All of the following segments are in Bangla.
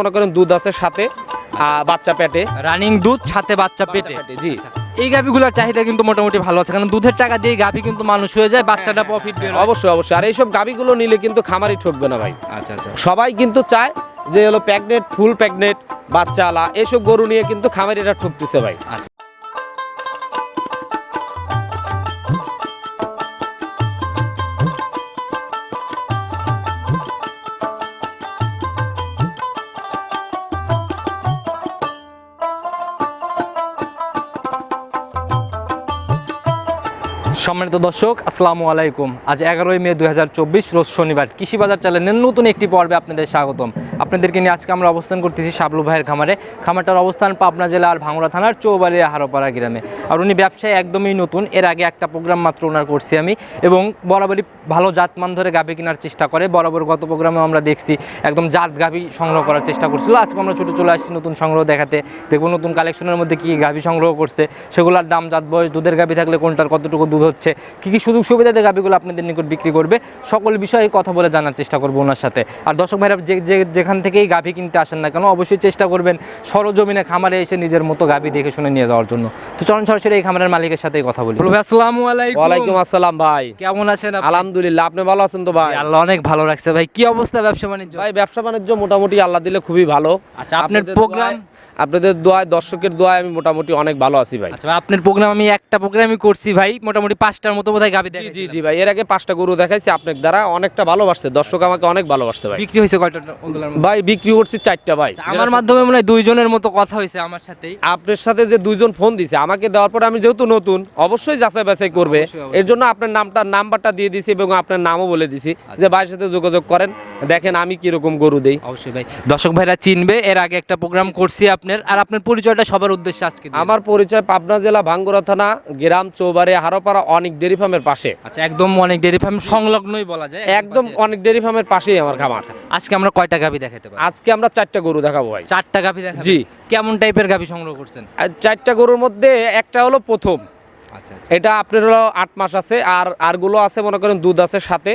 মনে করেন দুধ আছে সাথে বাচ্চা পেটে। রানিং দুধ সাথে বাচ্চা পেটে। জি। এই গাভিগুলোর চাহিদা কিন্তু মোটামুটি ভালো আছে কারণ দুধের টাকা দিয়ে গাভি কিন্তু মানুষ হয়ে যায় বাচ্চাটা প্রফিট অবশ্যই অবশ্যই। আর এইসব গাবিগুলো নিলে কিন্তু খামারই ঠকবে না ভাই। আচ্ছা আচ্ছা। সবাই কিন্তু চায় যে হলো প্যাগনেট ফুল প্যাগনেট বাচ্চা আলা এসব গরু নিয়ে কিন্তু খামারিরা ঠকতেছে ভাই। আচ্ছা। সম্মানিত দর্শক, আসসালামু আলাইকুম। আজ এগারোই মে দু হাজার চব্বিশ, রোজ শনিবার। কৃষি বাজার চ্যানেলের নতুন একটি পর্বে আপনাদের স্বাগতম। আপনাদেরকে নিয়ে আজকে আমরা অবস্থান করতেছি শাবলু ভাইয়ের খামারে। খামারটার অবস্থান পাবনা জেলার ভাঙড়া থানার চৌবাড়িয়া হারোপাড়া গ্রামে। আর উনি ব্যবসায় একদমই নতুন, এর আগে একটা প্রোগ্রাম মাত্র ওনার করছি আমি। এবং বরাবরই ভালো জাতমান ধরে গাভী কেনার চেষ্টা করে। বরাবর গত প্রোগ্রামে আমরা দেখছি একদম জাত গাভী সংগ্রহ করার চেষ্টা করছিল। আজকে আমরা ছুটে চলে আসছি নতুন সংগ্রহ দেখাতে। দেখব নতুন কালেকশনের মধ্যে কী গাভী সংগ্রহ করছে, সেগুলোর দাম, জাত, বয়স, দুধের গাভী থাকলে কোনটার কতটুকু দুধ হচ্ছে। কি কি সুযোগ সুবিধাতে গাভিগুলো আপনাদের নিকট বিক্রি করবে সকল বিষয়ে কথা বলে জানার চেষ্টা করব ওনার সাথে। আর দর্শক ভাইরা যে যে- যেখান থেকেই গাভি কিনতে আসেন না কেন অবশ্যই চেষ্টা করবেন সরজমিনে খামারে এসে নিজের মতো গাভি দেখে শুনে নিয়ে যাওয়ার জন্য। তো চলুন সরাসরি এই খামারের মালিকের সাথেই কথা বলি। আসসালামু আলাইকুম। ওয়ালাইকুম আসসালাম ভাই। কেমন আছেন আলহামদুলিল্লাহ আপনি ভালো আছেন তো ভাই? আল্লাহ অনেক ভালো রাখছে ভাই। কি অবস্থা ব্যবসা বাণিজ্য? ভাই ব্যবসা বাণিজ্য মোটামুটি আল্লাহ দিলে খুবই ভালো। আচ্ছা আপনার আপনাদের প্রোগ্রাম? আপনাদের দোয়ায় দর্শকের দোয়ায় আমি মোটামুটি অনেক ভালো আছি ভাই। আচ্ছা আপনার প্রোগ্রাম আমি একটা প্রোগ্রামই করছি ভাই মোটামুটি পাঁচটার মতো বোধহয় জি দেখে জি জি ভাই এর আগে পাঁচটা গরু দেখাইছি আপনার দ্বারা অনেকটা ভালোবাসছে দর্শক আমাকে অনেক ভালোবাসছে ভাই। বিক্রি হয়েছে কয়টা ভাই বিক্রি করছি চারটা ভাই। আচ্ছা, আমার মাধ্যমে মনে হয় দুইজনের মতো কথা হয়েছে আমার সাথেই। আপনার সাথে যে দুইজন ফোন দিছে আমাকে দেওয়ার পরে আমি যেহেতু নতুন অবশ্যই যাচাই বাছাই করবে। এর জন্য আপনার নামটা নাম্বারটা দিয়ে দিছি এবং আপনার নামও বলে দিছি আচ্ছা। যে ভাইয়ের সাথে যোগাযোগ করেন দেখেন আমি কীরকম গরু দেই। অবশ্যই ভাই। দর্শক ভাইরা চিনবে এর আগে একটা প্রোগ্রাম করছি আপনার আর আপনার পরিচয়টা সবার উদ্দেশ্যে আজকে আমার পরিচয় পাবনা জেলা ভাঙ্গুরা থানা গ্রাম চৌবাড়ি হারোপাড়া অনেক ডেরি ফার্মের পাশে। আচ্ছা একদম অনেক ডেরি ফার্ম সংলগ্নই বলা যায় একদম অনেক ডেরি ফার্মের পাশেই আমার খামার। আজকে আমরা কয়টা গাভি দেখাতে পারি? আজকে আমরা চারটা গরু দেখাবো ভাই। চারটা গাভি দেখাবো জি। কেমন টাইপের গাভি সংগ্রহ করছেন? চারটা গরুর মধ্যে একটা হলো প্রথম। আচ্ছা আচ্ছা। এটা আপনার হলো আট মাস আছে আর আরগুলো আছে মনে করেন দুধ আছে সাথে।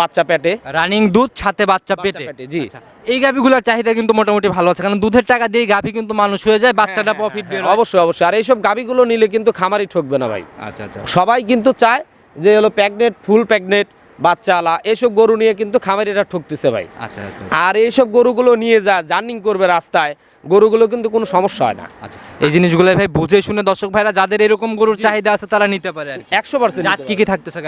বাচ্চা পেটে। রানিং দুধ সাথে বাচ্চা পেটে। জি। আচ্ছা, এই গাভিগুলোর চাহিদা কিন্তু মোটামুটি ভালো আছে কারণ দুধের টাকা দিয়ে গাভি কিন্তু মানুষ হয়ে যায় বাচ্চাটা প্রফিট বের অবশ্যই অবশ্যই। আর এইসব গাভীগুলো নিলে কিন্তু খামারই ঠকবে না ভাই। আচ্ছা আচ্ছা। সবাই কিন্তু চায় যে হলো প্যাগনেট ফুল প্যাগনেট বাচ্চা আলা এসব গরু নিয়ে কিন্তু খামারিরা ঠকতেছে ভাই। আচ্ছা আচ্ছা। আর এইসব গরুগুলো নিয়ে যা জার্নিং করবে রাস্তায় গরুগুলো কিন্তু কোনো সমস্যা হয় না। আচ্ছা এই জিনিসগুলো ভাই বুঝে শুনে দর্শক ভাইরা যাদের এরকম গরুর চাহিদা আছে তারা নিতে পারে একশো পার্সেন্ট জাত কি কি থাকতেছে?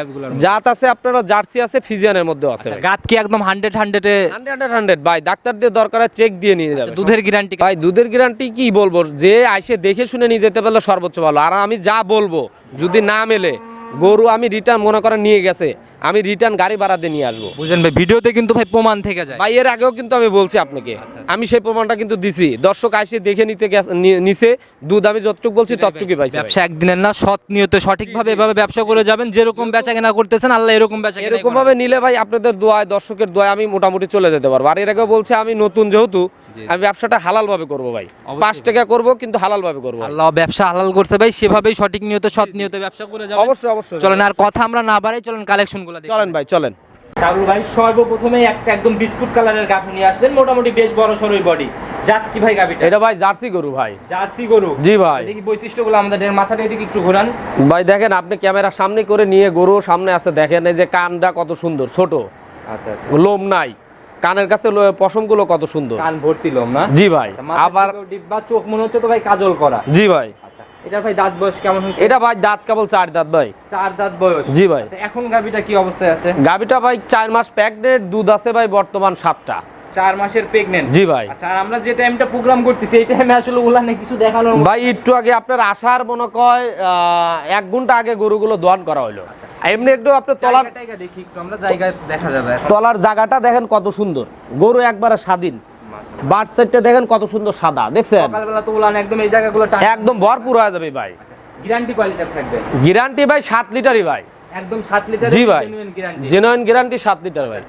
জাত আছে আপনারা জার্সি আছে ফিজিয়ানের মধ্যে আছে গাত কি একদম হান্ড্রেড হান্ড্রেডে হান্ড্রেড হান্ড্রেড ভাই ডাক্তার দিয়ে দরকার চেক দিয়ে নিয়ে যাবে দুধের গ্যারান্টি ভাই দুধের গ্যারান্টি কি বলব? যে আইসে দেখে শুনে নিয়ে যেতে পারলে সর্বোচ্চ ভালো। আর আমি যা বলব যদি না মেলে গরু আমি রিটার্ন মনে করেন নিয়ে গেছে আমি রিটার্ন গাড়ি ভাড়া দিয়ে নিয়ে আসব। বুঝেন ভাই ভিডিওতে কিন্তু ভাই প্রমাণ থেকে যায়। ভাই এর আগেও কিন্তু আমি বলছি আপনাকে আচ্ছা, আমি সেই প্রমাণটা কিন্তু দিছি। দর্শক আইসে দেখে নিতে গেছে- নি- নিছে দুধ আমি যতটুকু বলছি ততটুকুই পাইছি ভাই। ব্যবসা একদিনের না সৎ নিয়তে সঠিকভাবে এভাবে ব্যবসা করে যাবেন যেরকম বেচা কেনা করতেছেন আল্লাহ এরকম বেচা এরকম ভাবে নিলে ভাই আপনাদের দোয়ায় দর্শকের দোয়ায় আমি মোটামুটি চলে যেতে পারব। আর এর আগে বলছি আমি নতুন যেহেতু। আমি ব্যবসাটা হালাল ভাবে করব ভাই। পাঁচ টাকা করব কিন্তু হালাল ভাবে করব। আল্লাহ ব্যবসা হালাল করতে ভাই সেভাবেই সঠিক নিয়তে সৎ নিয়তে ব্যবসা করে যাবেন। অবশ্যই অবশ্যই চলেন আর কথা আমরা না বাড়াই চলেন কালেকশনগুলো চলেন ভাই চলেন। শাহুল ভাই সর্বপ্রথমে একটা একদম বিস্কুট কালারের গাভি নিয়ে আসলেন মোটামুটি বেশ বড় সরই বডি। জাত কি ভাই গাভিটা? এটা ভাই জার্সি গরু ভাই। জার্সি গরু? জি ভাই। দেখি বৈশিষ্ট্যগুলো আমাদের মাথাটা এদিকে একটু ঘোরান। ভাই দেখেন আপনি ক্যামেরা সামনে করে নিয়ে গরু সামনে আছে দেখেন এই যে কানটা কত সুন্দর ছোট। আচ্ছা আচ্ছা। লোম নাই। কানের কাছে পশমগুলো কত সুন্দর। কান ভর্তি লোম না? জি ভাই আচ্ছা, আবার ডিব্বা চোখ মনে হচ্ছে তো ভাই কাজল করা। জি ভাই। আচ্ছা এটা ভাই দাঁত বয়স কেমন হয়েছে? এটা ভাই দাঁত কেবল চার দাঁত ভাই। চার দাঁত বয়স। জি ভাই। আচ্ছা, এখন গাভিটা কি অবস্থায় আছে? গাবিটা ভাই চার মাস প্যাকডেট দুধ আছে ভাই বর্তমান সাতটা। চার মাসের প্রেগনেন্ট জি ভাই। আচ্ছা আমরা যে টাইমটা প্রোগ্রাম করতেছি এই টাইমে আসলে ওগুলা কিছু মতো- ভাই একটু আগে আপনার আসার মনে কয় এক ঘণ্টা আগে গরুগুলো দোয়ান করা হলো এমনি একটু আপনার তলার দেখি একটু আমরা জায়গা দেখা যাবে তলার জায়গাটা দেখেন কত সুন্দর। গরু একবারে স্বাধীন। বাট সেটটা দেখেন কত সুন্দর সাদা দেখছেন? সকালবেলা তো উলান একদম এই জায়গাগুলো একদম ভরপুর হয়ে যাবে ভাই। গ্যারান্টি কোয়ালিটির থাকবে। গ্যারান্টি ভাই সাত লিটারই ভাই। একদম 7 লিটার জি ভাই। জেনুইন গ্যারান্টি জেনুইন গ্যারান্টি সাত লিটার ভাই।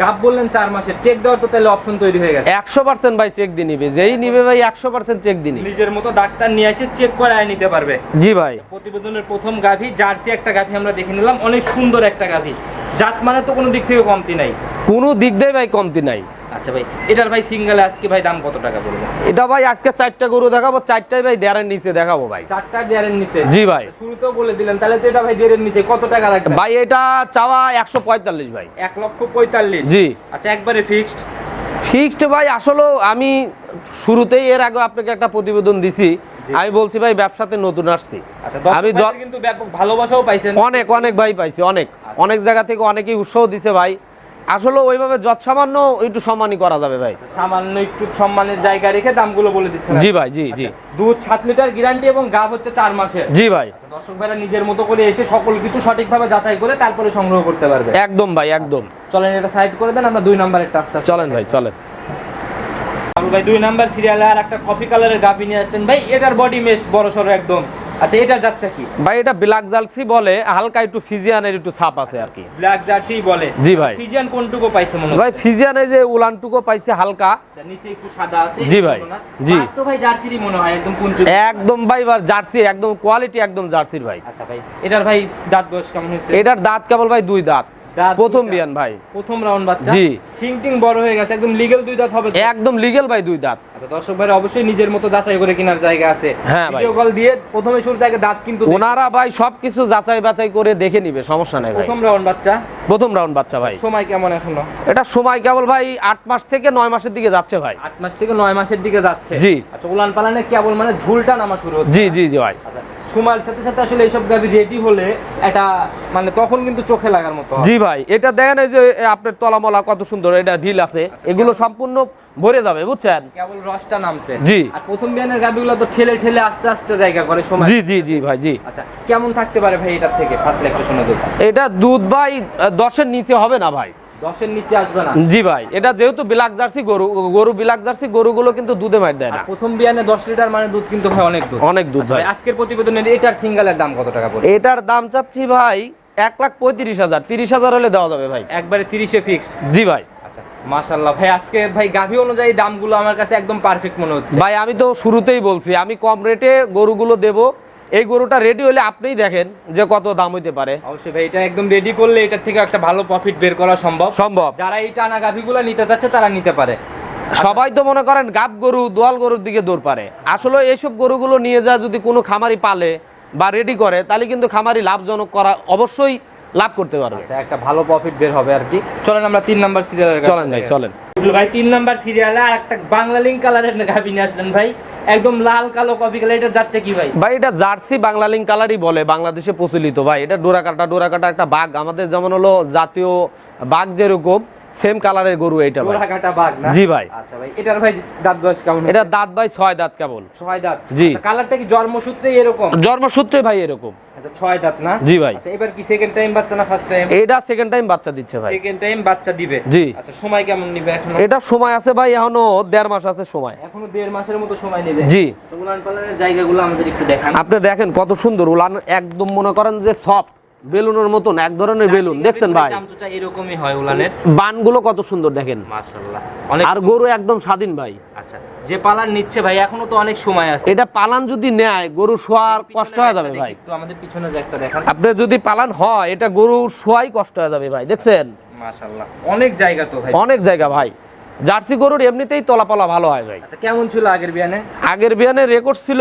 গাব বললেন চার মাসের। চেক দেওয়ার তো তাহলে অপশন তৈরি হয়ে গেছে। একশো পার্সেন্ট ভাই চেক দিয়ে নিবে। যেই নিবে ভাই একশো পার্সেন্ট চেক দিয়ে নিজের মতো ডাক্তার নিয়ে এসে চেক করায় নিতে পারবে। জি ভাই। প্রতিবেদনের প্রথম গাভী জার্সি একটা গাভী আমরা দেখে নিলাম। অনেক সুন্দর একটা গাভী। জাত মানে তো কোনো দিক থেকে কমতি নাই। কোনো দিক দিয়ে ভাই কমতি নাই। আচ্ছা ভাই এটার ভাই সিঙ্গেলে আজকে ভাই দাম কত টাকা পড়বে? এটা ভাই আজকে চারটা গরু দেখাবো চারটাই ভাই দেড়ের নিচে দেখাবো ভাই। চারটা দেড়ের নিচে? জি ভাই। শুরুতেও বলে দিলেন তাহলে তো এটা ভাই দেড়ের নিচে কত টাকা লাগবে ভাই এটা চাওয়া একশো পঁয়তাল্লিশ ভাই। এক লক্ষ পঁয়তাল্লিশ? জি। আচ্ছা একবারে ফিক্সড ফিক্সড ভাই আসলে আমি শুরুতেই এর আগে আপনাকে একটা প্রতিবেদন দিছি। আমি বলছি ভাই ব্যবসাতে নতুন আসছি। আচ্ছা আমি আমি কিন্তু ব্যাপক ভালোবাসাও পাইছেন। অনেক অনেক ভাই পাইছি অনেক। অনেক জায়গা থেকে অনেকেই উৎসাহ দিছে ভাই। আসলে ওইভাবে যৎ সামান্য একটু সম্মানই করা যাবে ভাই। সামান্য একটু সম্মানের জায়গা রেখে দামগুলো বলে দিচ্ছেন জি ভাই জি জি। দুধ সাত লিটার গ্যারান্টি এবং গাভ হচ্ছে চার মাসে জি ভাই। আচ্ছা, দর্শক ভাইরা নিজের মতো করে এসে সকল কিছু সঠিকভাবে যাচাই করে তারপরে সংগ্রহ করতে পারবে। একদম ভাই একদম। চলেন এটা সাইড করে দেন আমরা দুই নাম্বারের টাস্তা চলেন ভাই চলেন। ভাই দুই নাম্বার সিরিয়ালে আর একটা কফি কালারের গাভি নিয়ে আসছেন। ভাই এটার বডি মেশ বড় সড়ো একদম। আচ্ছা এটার জাতটা কি? ভাই এটা ব্ল্যাক জার্সি বলে হালকা একটু ফিজিয়ানের একটু ছাপ আছে আর কি। ব্ল্যাক জার্সি বলে। জি ভাই। ফিজিয়ান কোনটুকু পাইছে মনে ভাই ফিজিয়ানে যে উলানটুকু পাইছে হালকা। আচ্ছা, নিচে একটু সাদা আছে জি ভাই, জি। তো ভাই জার্সিরই মনে হয় একদম কোন একদম ভাই জার্সি একদম কোয়ালিটি একদম জার্সির ভাই। আচ্ছা ভাই এটার ভাই দাঁত বয়স কেমন হয়েছে? এটার দাঁত কেবল ভাই দুই দাঁত। প্রথম। বিয়ান ভাই। প্রথম রাউন্ড বাচ্চা। জি। সিংটিং বড় হয়ে গেছে একদম লিগ্যাল দুই দাঁত হবে একদম লিগেল ভাই দুই দাঁত। আচ্ছা দর্শক ভাই অবশ্যই নিজের মতো যাচাই করে কেনার জায়গা আছে। হ্যাঁ ভিডিও কল দিয়ে প্রথমে শুরুতে আগে দাঁত কিন্তু ওনারা ভাই সবকিছু যাচাই বাছাই করে দেখে নিবে সমস্যা নাই ভাই। প্রথম রাউন্ড বাচ্চা। প্রথম রাউন্ড বাচ্চা ভাই। সময় কেমন এখনও? এটা সময় কেবল ভাই আট মাস থেকে নয় মাসের দিকে যাচ্ছে ভাই। আট মাস থেকে নয় মাসের দিকে যাচ্ছে। জি। আচ্ছা উলান পালানে কেবল মানে ঝুলটা নামা শুরু হচ্ছে। জি জি জি ভাই। আচ্ছা, সময়ের সাথে সাথে আসলে এইসব গাভি রেডি হলে এটা মানে তখন কিন্তু চোখে লাগার মতো জি ভাই এটা দেখেন এই যে আপনার তলামলা কত সুন্দর এটা ঢিল আছে। এগুলো সম্পূর্ণ ভরে যাবে বুঝছেন? কেবল রসটা নামছে। জি। আর প্রথম বিয়ানের গাভিগুলো তো ঠেলে ঠেলে আস্তে আস্তে জায়গা করে সময়। জি জি জি ভাই জি। আচ্ছা কেমন থাকতে পারে ভাই এটার থেকে? ফার্স্ট লেকটা শুনে দুধ এটা দুধ ভাই দশের নিচে হবে না ভাই। দশের নিচে আসবে না। জি ভাই এটা যেহেতু বিলাক জার্সি গরু গরু বিলাক জার্সি গরুগুলো কিন্তু দুধে মার দেয় না। প্রথম বিয়ানে দশ লিটার মানে দুধ কিন্তু ভাই অনেক দুধ। অনেক দুধ ভাই। ভাই আজকের প্রতিবেদনের এটার সিঙ্গেলের দাম কত টাকা পড়বে? এটার দাম চাচ্ছি ভাই এক লাখ পঁয়ত্রিশ হাজার। তিরিশ হাজার হলে দেওয়া যাবে ভাই। একবারে তিরিশে ফিক্সড জি ভাই। আচ্ছা মাশাল্লাহ ভাই আজকে ভাই গাভি অনুযায়ী দামগুলো আমার কাছে একদম পারফেক্ট মনে হচ্ছে। ভাই আমি তো শুরুতেই বলছি আমি কম রেটে গরুগুলো দেব। এই গরুটা রেডি হলে আপনিই দেখেন যে কত দাম হইতে পারে। অবশ্যই ভাই এটা একদম রেডি করলে এটার থেকে একটা ভালো প্রফিট বের করা সম্ভব। সম্ভব। যারা এই টানা গাভিগুলো নিতে চাচ্ছে তারা নিতে পারে। সবাই তো মনে করেন গাব গরু দোয়াল গরুর দিকে দৌড় পারে। আসলে এইসব গরুগুলো নিয়ে যা যদি কোনো খামারি পালে বা রেডি করে তাহলে কিন্তু খামারি লাভজনক করা অবশ্যই লাভ করতে পারবে। আচ্ছা একটা ভালো প্রফিট বের হবে আর কি। চলেন আমরা তিন নাম্বার সিরিয়ালের চলেন ভাই চলেন। ভাই তিন নাম্বার সিরিয়ালে আর একটা বাংলা লিঙ্ক কালারের গাভি নিয়ে আসলেন ভাই। একদম লাল, কালো কপি কালার এটা জাতটা কি ভাই? ভাই, এটা জার্সি বাংলালিং কালারই বলে, বাংলাদেশে প্রচলিত ভাই। এটা ডোরাকাটা ডোরাকাটা একটা বাঘ। আমাদের যেমন হলো জাতীয় বাঘ যেরকম সেম কালারের গরু এটা কাটা বাঘ না? জি ভাই। আচ্ছা ভাই এটার ভাই দাঁত বয়স কেমন এটা দাঁত ভাই ছয় দাঁত কেবল। ছয় দাঁত। জি। আচ্ছা, কালারটা কি জন্মসূত্রে এরকম? জন্মসূত্রে ভাই এরকম। আচ্ছা ছয় দাঁত না? জি ভাই। আচ্ছা এবার কি সেকেন্ড টাইম বাচ্চা না ফার্স্ট টাইম এটা সেকেন্ড টাইম বাচ্চা দিচ্ছে ভাই। সেকেন্ড টাইম বাচ্চা দিবে? জি। আচ্ছা সময় কেমন নিবে এখন? এটা সময় আছে ভাই এখনও দেড় মাস আছে সময়। এখনও দেড় মাসের মতো সময় নেবে? জি। উলান পালানের জায়গাগুলো আমাদের একটু দেখান। আপনি দেখেন কত সুন্দর উলান একদম মনে করেন যে সফট বেলুনের মতন এক ধরনের বেলুন। দেখছেন ভাই? এরকমই হয় উলানের। বানগুলো কত সুন্দর দেখেন। মাশাআল্লাহ। আর গরু একদম স্বাধীন ভাই। আচ্ছা যে পালান নিচ্ছে ভাই এখনও তো অনেক সময় আছে। এটা পালান যদি নেয় গরু শোয়ার কষ্ট হয়ে যাবে ভাই। তো আমাদের পিছনে যে একটা দেখান। আপনি যদি পালান হয় এটা গরু শোয়াই কষ্ট হয়ে যাবে ভাই দেখছেন? মাশাআল্লাহ। অনেক জায়গা তো ভাই। অনেক জায়গা ভাই। জার্সি গরুর এমনিতেই তলাপালা ভালো হয় ভাই। আচ্ছা কেমন ছিল আগের বিয়ানে? আগের বিয়ানে রেকর্ড ছিল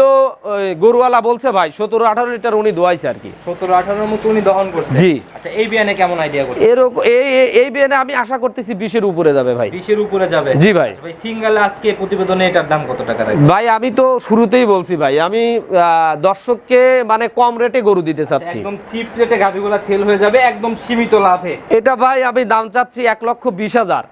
গরুওয়ালা বলছে ভাই সতেরো আঠারো লিটার উনি দোয়াইছে আর কি। সতেরো আঠারোর মতো উনি দহন করছে। জি। আচ্ছা এই বিয়ানে কেমন আইডিয়া করছে? এরকম এই এই- বিয়ানে আমি আশা করতেছি বিশের উপরে যাবে ভাই। বিশের উপরে যাবে? জি ভাই। আচ্ছা ভাই সিঙ্গেল আজকে প্রতিবেদনে এটার দাম কত টাকা রাখবে? ভাই আমি তো শুরুতেই বলছি ভাই আমি আহ, দর্শককে মানে কম রেটে গরু দিতে চাচ্ছি। একদম চিপ রেটে গাভিগুলা সেল হয়ে যাবে একদম সীমিত লাভে। এটা ভাই আমি দাম চাচ্ছি এক লক্ষ বিশ হাজার।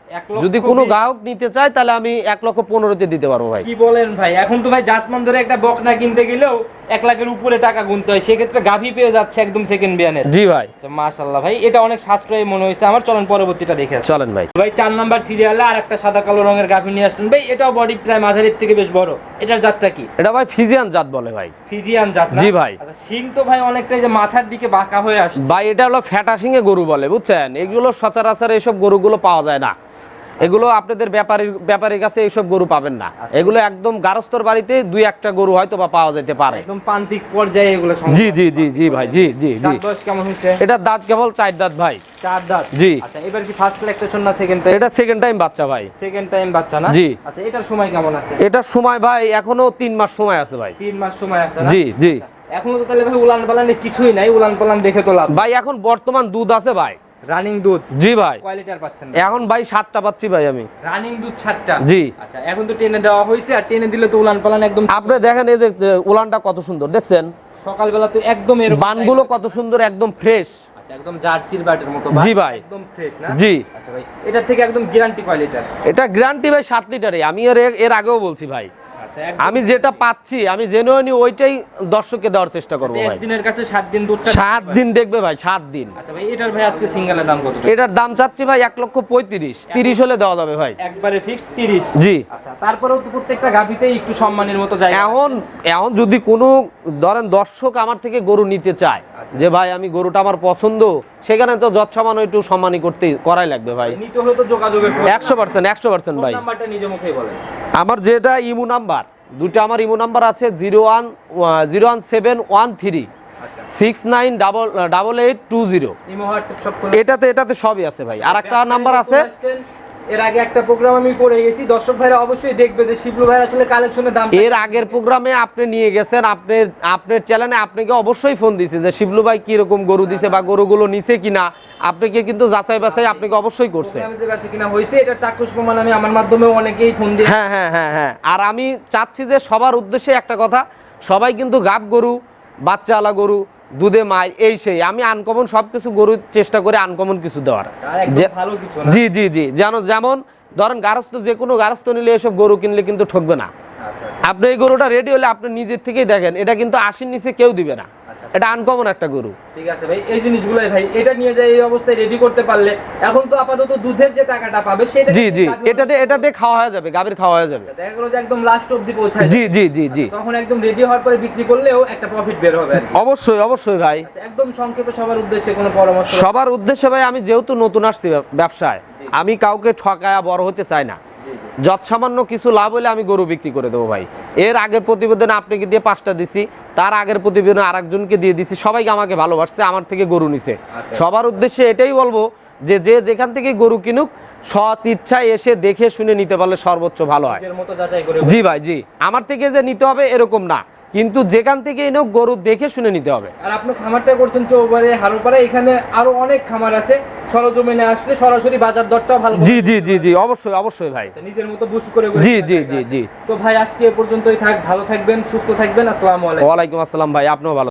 যদি কোনো বিশ। গ্রাহক নিতে চায় তাহলে আমি এক লক্ষ পনেরোতে দিতে পারব ভাই। কি বলেন ভাই? এখন তো ভাই জাতমান ধরে একটা বকনা কিনতে গেলেও এক লাখের উপরে টাকা গুনতে হয়। সেক্ষেত্রে গাভি পেয়ে যাচ্ছে একদম সেকেন্ড বিয়ানের জি ভাই। আচ্ছা মাশাল্লাহ ভাই এটা অনেক সাশ্রয়ী মনে হয়েছে আমার। চলন পরবর্তীটা দেখে চলেন ভাই। ভাই চার নাম্বার সিরিয়ালে আর একটা সাদা কালো রঙের গাভি নিয়ে আসলেন। ভাই এটাও বডি প্রায় মাঝারির থেকে বেশ বড়। এটার জাতটা কি? এটা ভাই ফিজিয়ান জাত বলে ভাই। ফিজিয়ান জাত জি ভাই। আচ্ছা সিং তো ভাই অনেকটাই যে মাথার দিকে বাঁকা হয়ে আসছে। ভাই এটা হলো ফ্যাটা সিংহে গরু বলে বুঝছেন? এগুলো সচরাচর এইসব গরুগুলো পাওয়া যায় না। এগুলো আপনাদের ব্যাপারীর ব্যাপারীর কাছে এইসব গরু পাবেন না। এগুলো একদম গারস্থর বাড়িতে দুই একটা গরু হয়তো বা পাওয়া যেতে পারে। একদম প্রান্তিক পর্যায়ে এগুলো। জি জি জি জি ভাই জি জি জি। কেমন হয়েছে? এটা দাঁত কেবল চার দাঁত ভাই। চার দাঁত? জি। আচ্ছা এবার কি ফার্স্ট ল্যাকটেশন না সেকেন্ড টাইম এটা সেকেন্ড টাইম বাচ্চা ভাই। সেকেন্ড টাইম বাচ্চা না? জি। আচ্ছা এটার সময় কেমন আছে? এটার সময় ভাই এখনও তিন মাস সময় আছে ভাই। তিন মাস সময় আছে না? জি জি। আচ্ছা, এখনও তো তাহলে ভাই উলান পালানে কিছুই নাই উলান পালান দেখে তো লাভ ভাই এখন বর্তমান দুধ আছে ভাই। রানিং দুধ? জি ভাই। কয় লিটার পাচ্ছেন? এখন ভাই সাতটা পাচ্ছি ভাই আমি। রানিং দুধ সাতটা? জি। আচ্ছা এখন তো টেনে দেওয়া হয়েছে আর টেনে দিলে তো উলান পালান একদম আপনি দেখেন এই যে উলানটা কত সুন্দর দেখছেন? সকালবেলা তো একদম এরকম বানগুলো কত সুন্দর একদম ফ্রেশ আচ্ছা একদম জার্সির বাটের মতো জি ভাই। একদম ফ্রেশ না? জি। আচ্ছা ভাই এটা থেকে একদম গ্যারান্টি কয় লিটার এটা গ্যারান্টি ভাই সাত লিটারে আমি এর এর আগেও বলছি ভাই। আমি যেটা পাচ্ছি আমি জেনুইনি ওইটাই দর্শককে দেওয়ার চেষ্টা করব ভাই। একদিনের কাছে সাত দিন সাত দিন দেখবে ভাই সাত দিন। আচ্ছা ভাই এটার ভাই আজকে সিঙ্গেলের দাম কত? এটার দাম চাচ্ছি ভাই এক লক্ষ পঁয়ত্রিশ। তিরিশ হলে দেওয়া যাবে ভাই। একবারে ফিক্সড তিরিশ। জি। আচ্ছা তারপরেও তো প্রত্যেকটা গাভিতেই একটু সম্মানের মতো জায়গা এখন এখন যদি কোনো ধরেন দর্শক আমার থেকে গরু নিতে চায় যে ভাই আমি গরুটা আমার পছন্দ সেখানে তো যৎসামান্য একটু সম্মানই করতে করাই লাগবে ভাই। নিতে হলে তো যোগাযোগের প্রয়োজন। একশো পার্সেন্ট একশো পার্সেন্ট ফোন ভাই। নাম্বারটা নিজে মুখেই বলেন। আমার যেটা ইমো নাম্বার দুটো আমার ইমো নাম্বার আছে zero one zero one seven one three আচ্ছা। Six nine double double eight two zero. এটাতে এটাতে সবই আছে ভাই। আর একটা নাম্বার আছে। এর আগে একটা প্রোগ্রাম আমি করে গেছি। দর্শক ভাইরা অবশ্যই দেখবে যে শিবলু ভাইরা আসলে কালেকশনের দাম এর আগের প্রোগ্রামে আপনি নিয়ে গেছেন আপনি আপনার চ্যানেলে আপনাকে অবশ্যই ফোন দিছে যে শিবলু ভাই কীরকম গরু দিছে বা গরুগুলো নিছে কিনা আপনাকে কিন্তু যাচাই বাছাই আপনাকে অবশ্যই করছে। প্রোগ্রামে যে বেচে কিনা হয়েছে এটা চাক্ষুষ প্রমাণ আমি আমার মাধ্যমে অনেকেই ফোন দিয়ে হ্যাঁ হ্যাঁ হ্যাঁ হ্যাঁ। আর আমি চাচ্ছি যে সবার উদ্দেশ্যে একটা কথা সবাই কিন্তু গাব গরু বাচ্চাওয়ালা গরু দুধে মাই এই সেই। আমি আনকমন সব কিছু গরুর চেষ্টা করে আনকমন কিছু দেওয়ার। জি জি জি। যেন যেমন ধরেন গারস্থ যে কোনো গারস্থ নিলে এসব গরু কিনলে কিন্তু ঠকবে না। আচ্ছা আপনি এই গরুটা রেডি হলে আপনি নিজের থেকেই দেখেন। এটা কিন্তু আশির নিচে কেউ দিবে না। আচ্ছা। এটা আনকমন একটা গরু। ঠিক আছে ভাই এই জিনিসগুলোই ভাই এটা নিয়ে যাই এই অবস্থায় রেডি করতে পারলে এখন তো আপাতত দুধের যে টাকাটা পাবে সেটা জি জি এটাতে এটাতে খাওয়া হয়ে যাবে গাভীর খাওয়া হয়ে যাবে। দেখা গেলো যে একদম লাস্ট অবধি পৌঁছায় জি জি জি জি। তখন একদম রেডি হওয়ার পরে বিক্রি করলেও একটা প্রফিট বের হবে অবশ্যই অবশ্যই ভাই। আচ্ছা একদম সংক্ষেপে সবার উদ্দেশ্যে কোনো পরামর্শ? সবার উদ্দেশ্যে ভাই আমি যেহেতু নতুন আসছি ব্যবসায় আমি কাউকে ঠকায়া বড় হতে চাই না। যৎসামান্য কিছু লাভ হলে আমি গরু বিক্রি করে দেবো ভাই। এর আগের প্রতিবেদনে আপনাকে দিয়ে পাঁচটা দিছি তার আগের প্রতিবেদনে আরেকজনকে দিয়ে দিছি সবাইকে আমাকে ভালোবাসছে আমার থেকে গরু নিছে। আচ্ছা। সবার উদ্দেশ্যে এটাই বলব যে যে যেখান থেকে গরু কিনুক সৎ ইচ্ছায় এসে দেখে শুনে নিতে পারলে সর্বোচ্চ ভালো হয়। জি ভাই জি। আমার থেকে যে নিতে হবে এরকম না। কিন্তু যেখান থেকে এনেও গরু দেখে শুনে নিতে হবে। আর আপনি খামারটা করছেন চৌবারে হারোপাড়া এখানে আরও অনেক খামার আছে। সরজমিনে আসলে সরাসরি বাজার দরটা ভালো জি জি জি জি অবশ্যই অবশ্যই ভাই। আচ্ছা, নিজের মতো বুঝ করে করে জি জি জি জি। তো ভাই আজকে এ পর্যন্তই থাক ভালো থাকবেন সুস্থ থাকবেন আসসালামু আলাইকুম। ওয়ালাইকুম আসসালাম ভাই আপনিও ভালো